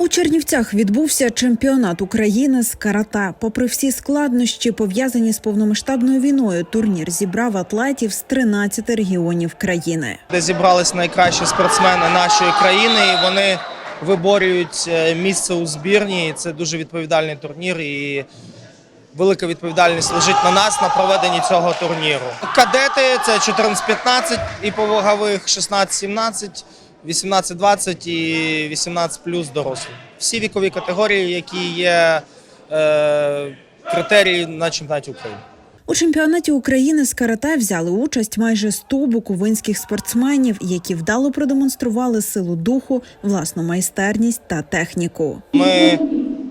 У Чернівцях відбувся чемпіонат України з карате. Попри всі складнощі, пов'язані з повномасштабною війною, турнір зібрав атлетів з 13 регіонів країни. де зібрались найкращі спортсмени нашої країни, і вони виборюють е, місце у збірні. Це дуже відповідальний турнір. І велика відповідальність лежить на нас на проведенні цього турніру. Кадети це 14-15 і по вагових 16-17, 18-20 і 18 плюс дорослі. Всі вікові категорії, які є е, критерії на чемпіонаті України. У чемпіонаті України з карате взяли участь майже 100 буковинських спортсменів, які вдало продемонстрували силу духу, власну майстерність та техніку. Ми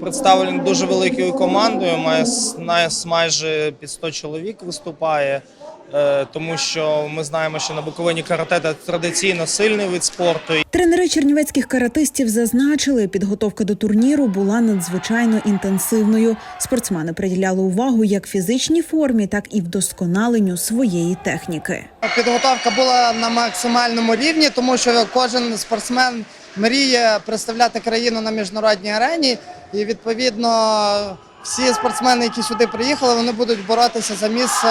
представлені дуже великою командою. Має нас майже під 100 чоловік виступає, тому що ми знаємо, що на Буковині карате це традиційно сильний вид спорту. Тренери чернівецьких каратистів зазначили, підготовка до турніру була надзвичайно інтенсивною. Спортсмени приділяли увагу як фізичній формі, так і вдосконаленню своєї техніки. Підготовка була на максимальному рівні, тому що кожен спортсмен мріє представляти країну на міжнародній арені. І відповідно всі спортсмени, які сюди приїхали, вони будуть боротися за місце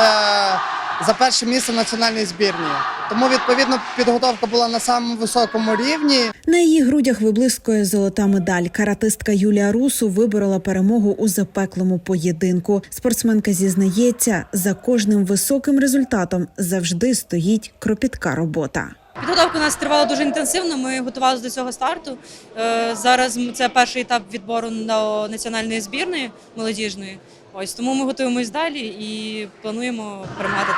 за перше місце в національній збірні. Тому відповідно підготовка була на самому високому рівні. На її грудях виблискує золота медаль. Каратистка Юлія Русу виборола перемогу у запеклому поєдинку. Спортсменка зізнається, за кожним високим результатом завжди стоїть кропітка робота. Підготовка у нас тривала дуже інтенсивно. Ми готувалися до цього старту. Е, Зараз це перший етап відбору до національної збірної молодіжної. Ось тому ми готуємось далі і плануємо перемагати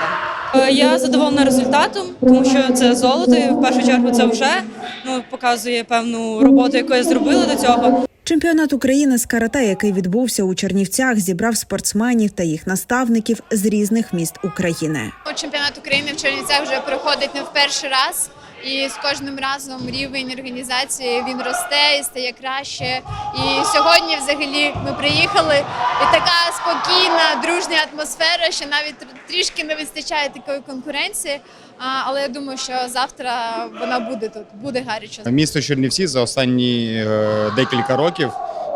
там. Е, Я задоволена результатом, тому що це золото. і В першу чергу це вже ну, показує певну роботу, яку я зробила до цього. Чемпіонат України з карате, який відбувся у Чернівцях, зібрав спортсменів та їх наставників з різних міст України. Чемпіонат України в Чернівцях вже проходить не в перший раз, і з кожним разом рівень організації він росте і стає краще. І сьогодні, взагалі, ми приїхали, і така спокійна, дружня атмосфера, що навіть трішки не вистачає такої конкуренції. Але я думаю, що завтра вона буде тут, буде гаряче. Місто Чернівці за останні е, декілька років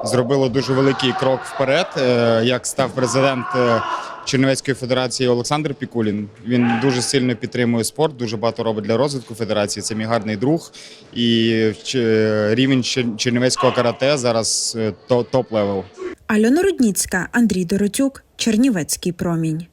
зробило дуже великий крок вперед. Е, як став президент е, Чернівецької федерації Олександр Пікулін. Він дуже сильно підтримує спорт, дуже багато робить для розвитку федерації. Це мій гарний друг. І рівень чернівецького карате зараз е, то- топ-левел. Альона Рудніцька, Андрій Доротюк, Чернівецький промінь.